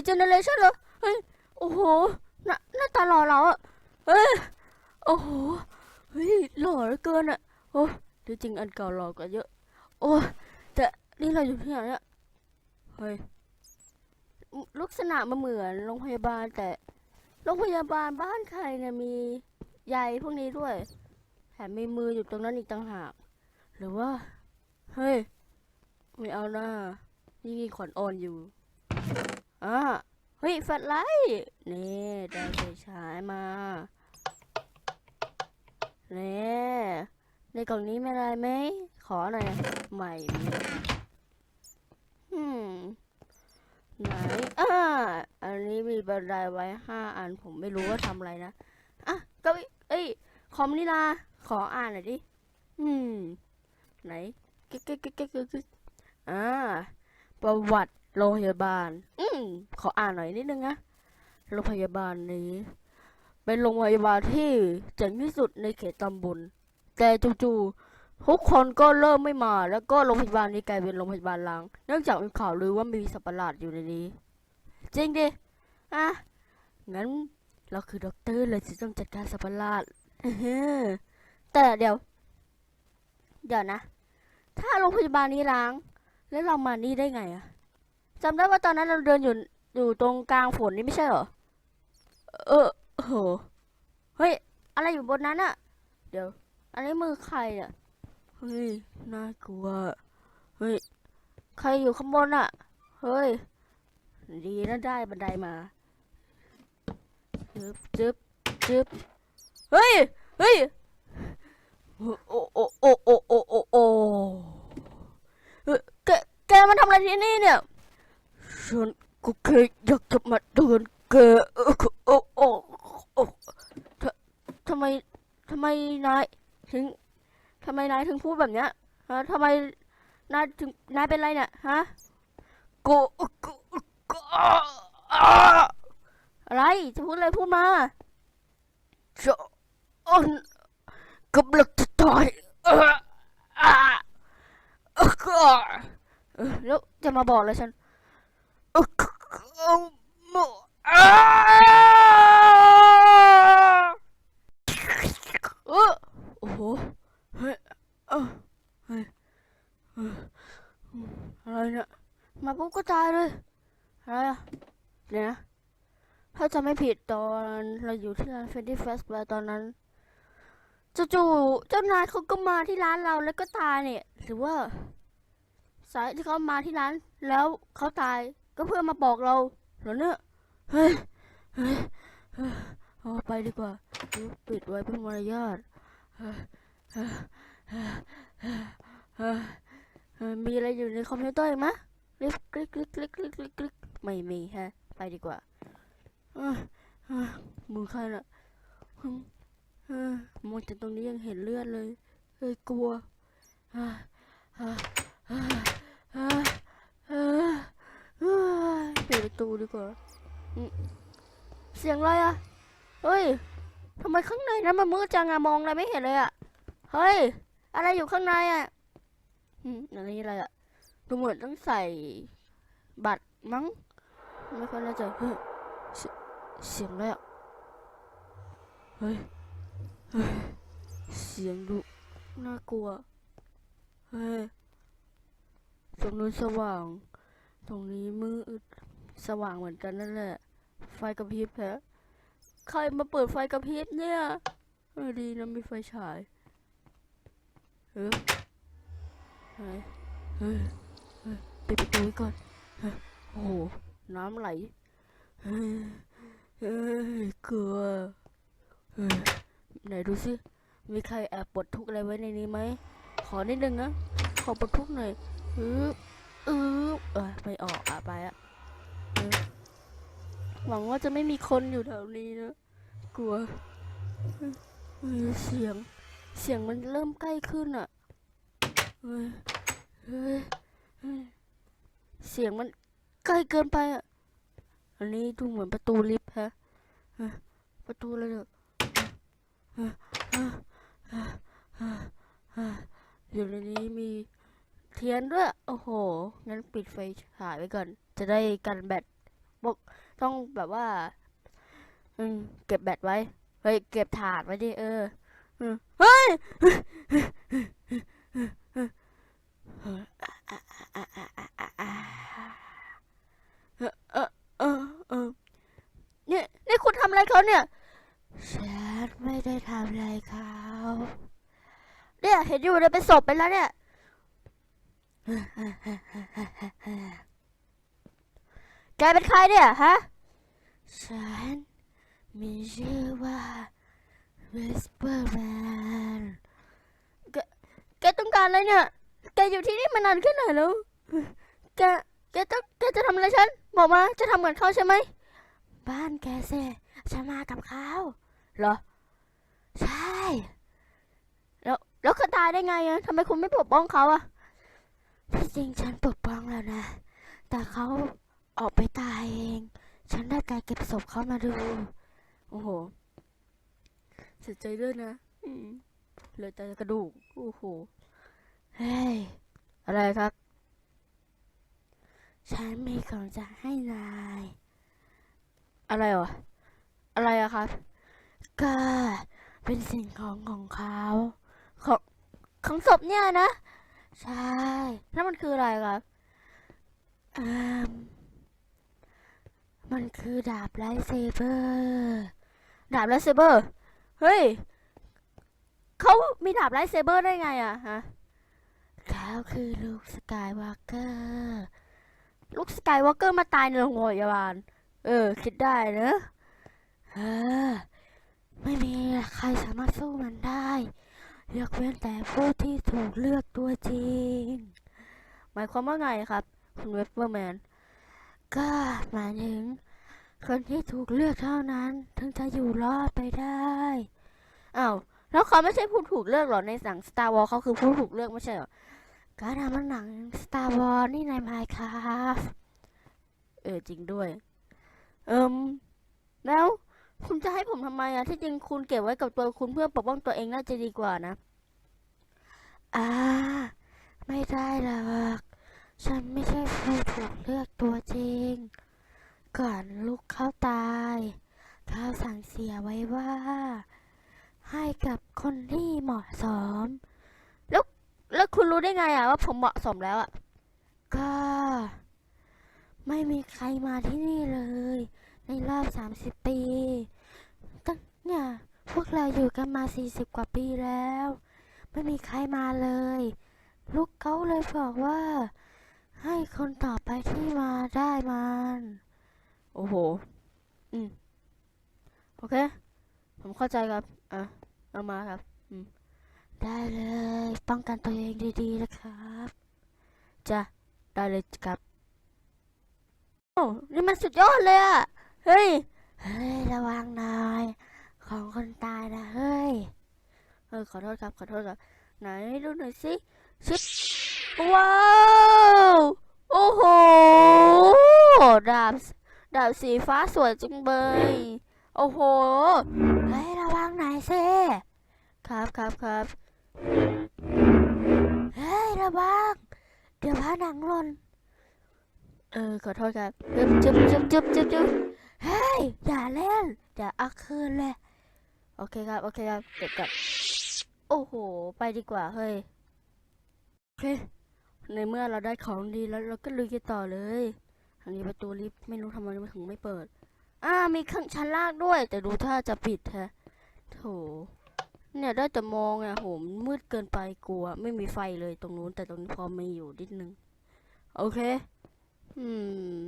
รีเจเนเรชั่นเหรอ เฮ้ย โอ้โห หน้าหน้าตาหล่อเราอะเฮ้ย โอ้โห เฮ้ย หล่อเหลือเกินอะโอ้ที่จริงอันเก่าหล่อกว่าเยอะ โอ้แต่นี่เราอยู่ที่ไหนอะเฮ้ย ลักษณะมันเหมือนโรงพยาบาลแต่โรงพยาบาลบ้านใครเนี่ยมีใยพวกนี้ด้วย แถมมีมืออยู่ตรงนั้นอีกต่างหาก หรือว่า เฮ้ย ไม่เอาหน้านี่มีขวัญอ่อนอยู่ อ่าเฮ้ยแฟลชไลท์นี่ได้ไฟฉายมาเน่ในกล่องนี้ไม่อะไรไหม ขอหน่อยไม่มีอืมไหนอ่าอันนี้มีบันไดไว้ห้าอันผมไม่รู้ว่าทำอะไรนะ อะก็เอ้ย คอมนี่นะขออ่านหน่อยดิ อืม ไหนกิ๊กกิ๊กกิ๊กกิ๊กกิ๊กอ่า ประวัติ โรงพยาบาล อืมขออ่านหน่อยนิดนึงนะ โรงพยาบาลนี้ เป็นโรงพยาบาลที่เจ๋งที่สุดในเขตตำบล แต่จู่ๆทุกคนก็เริ่มไม่มา แล้วก็โรงพยาบาลนี้กลายเป็นโรงพยาบาลล้าง เนื่องจากมีข่าวลือว่ามีสัตว์ประหลาดอยู่ในนี้ จริงดิ อะ งั้นเราคือด็อกเตอร์เลยที่ต้องจัดการสัตว์ประหลาดแต่เดี๋ยว เดี๋ยวนะ ถ้าโรงพยาบาลนี้ล้าง แล้วเรามานี่ได้ไงอะ จำได้ว่าตอนนั้นเราเดินอยู่อยู่ตรงกลางฝนนี่ไม่ใช่เหรอ เออโหเฮ้ย อะไรอยู่บนนั้นอะเดี๋ยว อันนี้มือใครเนี่ยเฮ้ย น่ากลัว เฮ้ย ใครอยู่ข้างบนอะเฮ้ย ดีนะได้บันไดมาจึ๊บจึ๊บจึ๊บเฮ้ย เฮ้ย โอ้โอ้โอ้โอ้โอ้โอ้โอ้เฮ้ยแกแกมาทำอะไรที่นี่เนี่ย ฉันก็แค่อยากจะมาเตือนแกเออโอ้โอ้โอ้ททำไมทำไมนายถึงทำไมนายถึงพูดแบบเนี้ยฮะทำไมนายถึงนายเป็นไรเนี่ยฮะกูกูกูอะไรจะพูดอะไรพูดมาจะอ่อนกำลังจะตายเอออะเออแล้วจะมาบอกเลยฉัน โมอาเออโอ้โห เฮ้ยเออเฮ้ยเอะไรเนี่ย มาปุ๊บก็ตายเลย อะไรอะเดี๋ยวนะ ถ้าจะไม่ผิดตอนเราอยู่ที่ร้านเฟนดี้เฟสไปตอนนั้นจู่ๆเจ้านายเขาก็มาที่ร้านเราแล้วก็ตายเนี่ย หรือว่า สายที่เขามาที่ร้านแล้วเขาตาย ก็เพื่อมาบอกเราเหรอเนี่ยเฮ้ยเฮ้ยเฮ้ยเอาไปดีกว่าปิดไว้เพื่อมารยาทมีอะไรอยู่ในคอมพิวเตอร์อีกไหมคลิกคลิกคลิกคลิกคลิกคลิกคลิกไม่มีฮะ ไปดีกว่ามือใครน่ะมเอ้ยมองจากตรงนี้ยังเห็นเลือดเลยเฮ้ยกลัวเฮ้ยเฮ้ยเฮ้ยเฮ้ยเฮ้ย เฮ้ย ประตูดีกว่าเสียงอะไรอะเฮ้ยทำไมข้างในนั้นมันมืดจังอะมองอะไรไม่เห็นเลยอะเฮ้ย อะไรอยู่ข้างในอะอืมอันนี้อะไรอะดูเหมือนต้องใส่บัตรมั้ง ไม่ค่อยแน่ใจเฮ้ยเสียงอะไรอะเฮ้ยเฮ้ยเสียงดุน่ากลัว เฮ้ย ตรงนู้นสว่าง ตรงนี้มืด สว่างเหมือนกันนั่นแหละ ไฟกระพริบแฮะใครมาเปิดไฟกระพริบเนี่ยดีนะมีไฟฉายเฮ้ยเฮ้ยเฮ้ยปิดประตูก่อน โอ้โห น้ำไหลเฮ้ยเฮ้ยเกลือเฮ้ยไหนดูสิมีใครแอบปลดทุกอะไรไว้ในนี้ไหม ขอนิดนึงนะ ขอปลดทุกหน่อยอืออือเออไม่ออกอะไปอะ หวังว่าจะไม่มีคนอยู่แถวนี้นะ กลัวเออเสียง เสียงมันเริ่มใกล้ขึ้นอะเฮ้ยเฮ้ยเฮ้ยเสียงมันใกล้เกินไปอะ อันนี้ดูเหมือนประตูลิฟต์ฮะ ประตูอะไรเนี่ยเออเออเออเออเอออยู่ในนี้มีเทียนด้วย โอ้โห งั้นปิดไฟฉายไว้ก่อน จะได้กันแบตบอกต้องแบบว่า อืม เก็บแบตไว้เฮ้ยเก็บถาดไว้ดิเอออืมเฮ้ยเออเออเออเออเนี่ยนี่คุณทำอะไรเขาเนี่ยฉันไม่ได้ทำอะไรเขาเนี่ยเห็นอยู่เลยเป็นศพไปแล้วเนี่ย แกเป็นใครเนี่ยฮะ ฉันมีชื่อว่า Whisperman แกแกต้องการอะไรเนี่ย แกอยู่ที่นี่มานานแค่ไหนแล้ว แก แกต้องแกจะทำอะไรฉัน บอกมา จะทำเหมือนเขาใช่ไหม บ้านแกเซ่ฉันมากับเขาเหรอ ใช่ แล้ว แล้วเขาตายได้ไงอะทำไมคุณไม่ปกป้องเขาอะที่จริงฉันปกป้องแล้วนะ แต่เขา ออกไปตายเอง ฉันได้การเก็บศพเขามาดู โอ้โหเสียใจด้วยนะอืมเหลือแต่กระดูก โอ้โห เฮ้ย อะไรครับ ฉันมีของจะให้นาย อะไรวะ อะไรอะครับ ก็เป็นสิ่งของของเขาของของศพเนี่ยนะ ใช่ แล้วมันคืออะไรครับอื มมันคือดาบไลท์เซเบอร์ดาบไลท์เซเบอร์เฮ้ยเขามีดาบไลท์เซเบอร์ได้ไงอะฮะเขาคือลูกสกายวอล์กเกอร์ลูกสกายวอล์กเกอร์มาตายในโรงพยาบาลเออ คิดได้เนอะเออไม่มีใครสามารถสู้มันได้ยกเว้นแต่ผู้ที่ถูกเลือกตัวจริง หมายความว่าไงครับ คุณเวฟเวอร์แมน ก็หมายถึง คนที่ถูกเลือกเท่านั้น ถึงจะอยู่รอดไปได้อ้าวแล้วเขาไม่ใช่ผู้ถูกเลือกหรอในหนัง Star Wars เขาคือผู้ถูกเลือกไม่ใช่หรอก็ทำมันหนัง Star Wars นี่ใน Minecraft เออจริงด้วย เอิมแล้วคุณจะให้ผมทำไมอะที่จริงคุณเก็บไว้กับตัวคุณเพื่อปกป้องตัวเองน่าจะดีกว่านะ อ่า ไม่ได้หรอก ฉันไม่ ใช่ผู้ถูกเลือกตัวจริง ก่อนลูกเขาตายเขาสั่งเสียไว้ว่า ให้กับคนที่เหมาะสม แล้วแล้วคุณรู้ได้ไงอะว่าผมเหมาะสมแล้วอะก็ ไม่มีใครมาที่นี่เลย ในรอบ 30 ปี ตั้งเนี่ยพวกเราอยู่กันมา 40 กว่าปีแล้ว ไม่มีใครมาเลย ลูกเขาเลยบอกว่า ให้คนต่อไปที่มาได้มัน โอ้โห อืม โอเค ผมเข้าใจครับ อะ เอามาครับ อืม ได้เลย ป้องกันตัวเองดีๆนะครับจ้ะได้เลยครับ โอ้นี่มันสุดยอดเลยอะเฮ้ย เฮ้ย ระวังหน่อย ของคนตายนะ เฮ้ย เออขอโทษครับ ขอโทษครับ ไหนดูหน่อยสิชิป ว้าวโอ้โหดาบดาบสีฟ้าสวยจังเบยโอ้โหเฮ้ยระวังหน่อยสิครับครับครับเฮ้ยระวังเดี๋ยวพาหนังหล่นเออขอโทษครับจึ๊บจึ๊บจึ๊บจึ๊บจึ๊บจึ๊บเฮ้ยอย่าเล่นเดี๋ยวเอาคืนเลยโอเคครับโอเคครับเก็บกับโอ้โห ไปดีกว่าเฮ้ยโอเค ในเมื่อเราได้ของดีแล้วเราก็ลุยกันต่อเลยอันนี้ประตูลิฟต์ไม่รู้ทำไมมันถึงไม่เปิด อ่ามีข้างชั้นล่างด้วย แต่ดูถ้าจะปิดแฮะโถเนี่ยได้แต่มองอะโหมมืดเกินไปกลัว ไม่มีไฟเลยตรงนู้น แต่ตรงนี้พอมีอยู่นิดนึง โอเค อืม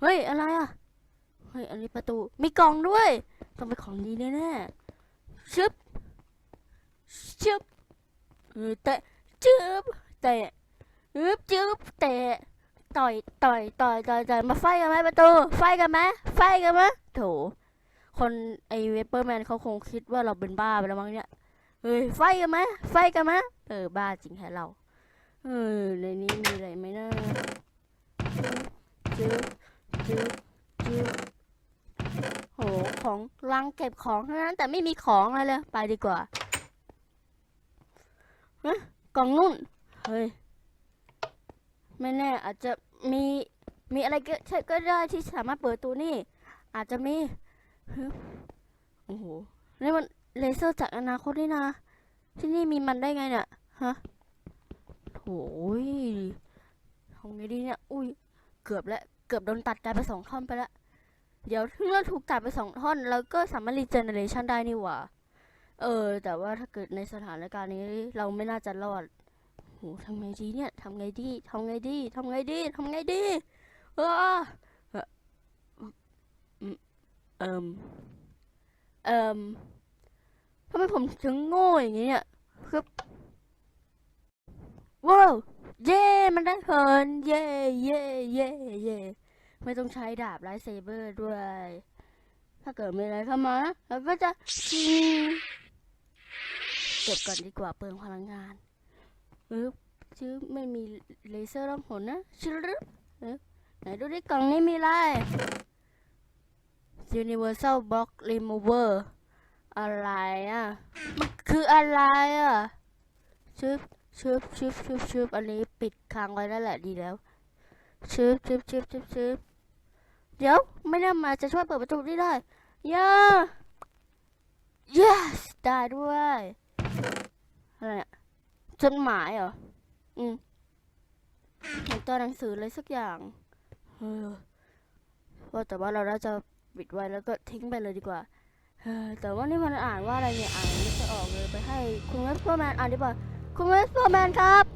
เฮ้ย อะไรอะ เฮ้ย อันนี้ประตู มีกล่องด้วย ต้องเป็นของดีแน่ๆชึบชึบเออแตะชึบแต่ะอึบจึบแตะต่อยต่อยต่อยต่อยต่อยมาไฟกันไหมประตูไฟกันไหมไฟกันไหมโถคนไอเวเปอร์แมนเขาคงคิดว่าเราเป็นบ้าไปแล้วมั้งเนี่ยเฮ้ยไฟกันไหมไฟกันไหมเออบ้าจริงแค่เราเออในนี้มีอะไรไหมนะจึ๊บจึ๊บจึ๊บโหของรังเก็บของเท่านั้นแต่ไม่มีของอะไรเลยไปดีกว่าฮะกล่องนุ่นเฮ้ย ไม่แน่อาจจะมีมีอะไรก็ใช่ก็ได้ที่สามารถเปิดประตูนี่ อาจจะมีโอ้โหนี่มันเลเซอร์จากอนาคตนี่นะ ที่นี่มีมันได้ไงเนี่ยฮะโถยทำไงดีเนี่ย อุ้ย เกือบแล้ว เกือบโดนตัดกลายไปสองท่อนไปแล้ว เดี๋ยวถ้าเราถูกตัดไปสองท่อนเราก็สามารถรีเจเนเรชันได้นี่หว่า เออ แต่ว่าถ้าเกิดในสถานการณ์นี้เราไม่น่าจะรอด โหทำไงดีเนี่ยทำไงดีทำไงดีทำไงดีทำไงดีเออเออเอิมเอิมทำไมผมถึงโง่อย่างนี้เนี่ยคือว้าวเย้มันได้เพลินเย้เย้เย้เย้ไม่ต้องใช้ดาบไลท์เซเบอร์ด้วย ถ้าเกิดมีอะไรเข้ามาเราก็จะเก็บก่อนดีกว่าเปลืองพลังงาน เออชื่อไม่มีเลเซอร์ล่องหนนะชื่อเออไหนดูดิกล่องนี้มีอะไร Universal Box Remover อะไรอะ มันคืออะไรอะชึบชึบชึบชึบชึบอันนี้ปิดค้างไว้แล้วแหละดีแล้วชึบชึบชึบชึบชึบเดี๋ยวไม่น่ามาจะช่วยเปิดประตูนี้ได้ย่า yes ได้ด้วยอะไรเนี่ย จดหมายเหรอ อืมเหมือนตัวหนังสืออะไรสักอย่างเออว่าแต่ว่าเราน่าจะปิดไว้แล้วก็ทิ้งไปเลยดีกว่าเออแต่ว่านี่มันอ่านว่าอะไรเนี่ย อ่านไม่จะออกเลยไปให้คุณเวสเปอร์แมนอ่านดีกว่า คุณเวสเปอร์แมนครับ